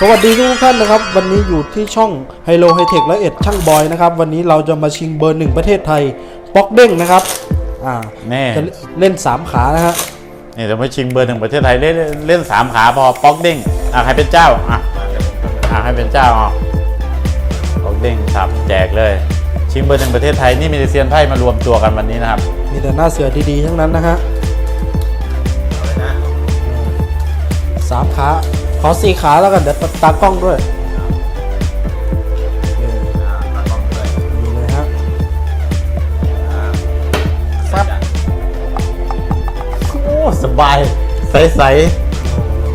สวัสดีทุกท่านนะครับ วันนี้อยู่ที่ช่องไฮโลไฮเทคและเอ็ดช่างบอยนะครับ วันนี้เราจะมาชิงเบอร์หนึ่งประเทศไทยป๊อกเด้งนะครับอ่าแน่จะเล่น 3 ขานะฮะนี่จะมาชิงเบอร์หนึ่งประเทศไทยเล่นเล่นสามขาพอป๊อกเด้งอะใครเป็นเจ้าอะอะให้เป็นเจ้าอะป๊อกเด้งสับแจกเลย ชิงเบอร์หนึ่งประเทศไทยนี่มีแต่เซียนไพ่มารวมตัวกันวันนี้นะครับ มีแต่หน้าเสือดีๆทั้งนั้นนะฮะสามขา ขอสี่ขาแล้วกันเดี๋ยวตากล้องด้วยนี่เลยฮะครับโอ้สบาย ใสใส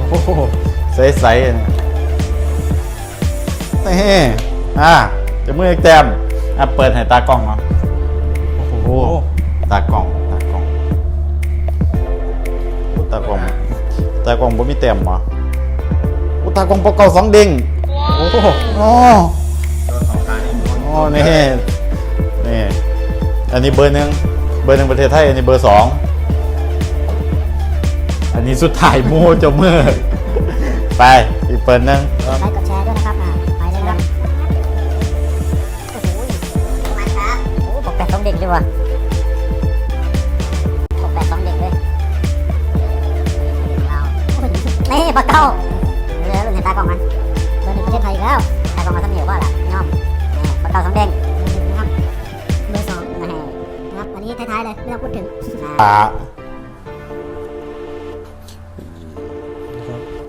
โอ้โหใสใสๆเนี่ยนี่อะจะมือแต้มอะเปิดให้ตากล้องเนาะโอ้โหโอ้ตากล้องตากล้องโอ้ตากล้องตากล้องบ่มีแต้มเหรอโอ้ ตากล้องปกเก่าสองเด้งโอ้โหอ๋ออ๋อนี่นี่อันนี้เบอร์หนึ่งเบอร์หนึ่งประเทศไทย อันนี้เบอร์สองอันนี้สุดท้ายโม่เจ้าเมื่อไปอีกเปิดหนึ่งไลค์กดแชร์ด้วยนะครับอ่าไปเลยนะครับโอ้โหมาครับโอ้โหปกแปดสองเด็กเลยว่ะปกแปดสองเด็กเลยเรานี่ปะเก้า เรือรุ่นเห็นตากล้องมันเบอร์หนึ่งประเทศไทยอีกแล้วตากล้องมาทำเหนียวว่าล่ะย่อมนี่ปะเก้าสองเด้งนะครับเบอร์สองนะครับอันนี้ท้ายๆเลยไม่ต้องพูดถึงอ่าปา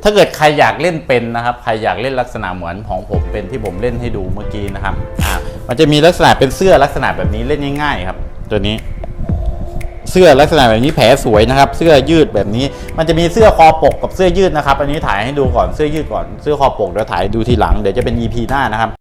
ถ้าเกิดใครอยากเล่นเป็นนะครับ ใครอยากเล่นลักษณะเหมือนของผมเป็นที่ผมเล่นให้ดูเมื่อกี้นะครับอ่ามันจะมีลักษณะเป็นเสื้อลักษณะแบบนี้เล่นง่าย ๆ ครับ ตัวนี้ เสื้อลักษณะแบบนี้แผลสวยนะครับ เสื้อยืดแบบนี้ มันจะมีเสื้อคอปกกับเสื้อยืดนะครับ อันนี้ถ่ายให้ดูก่อนเสื้อยืดก่อนเสื้อคอปกเดี๋ยวถ่ายดูทีหลังเดี๋ยวจะเป็น EP หน้านะครับ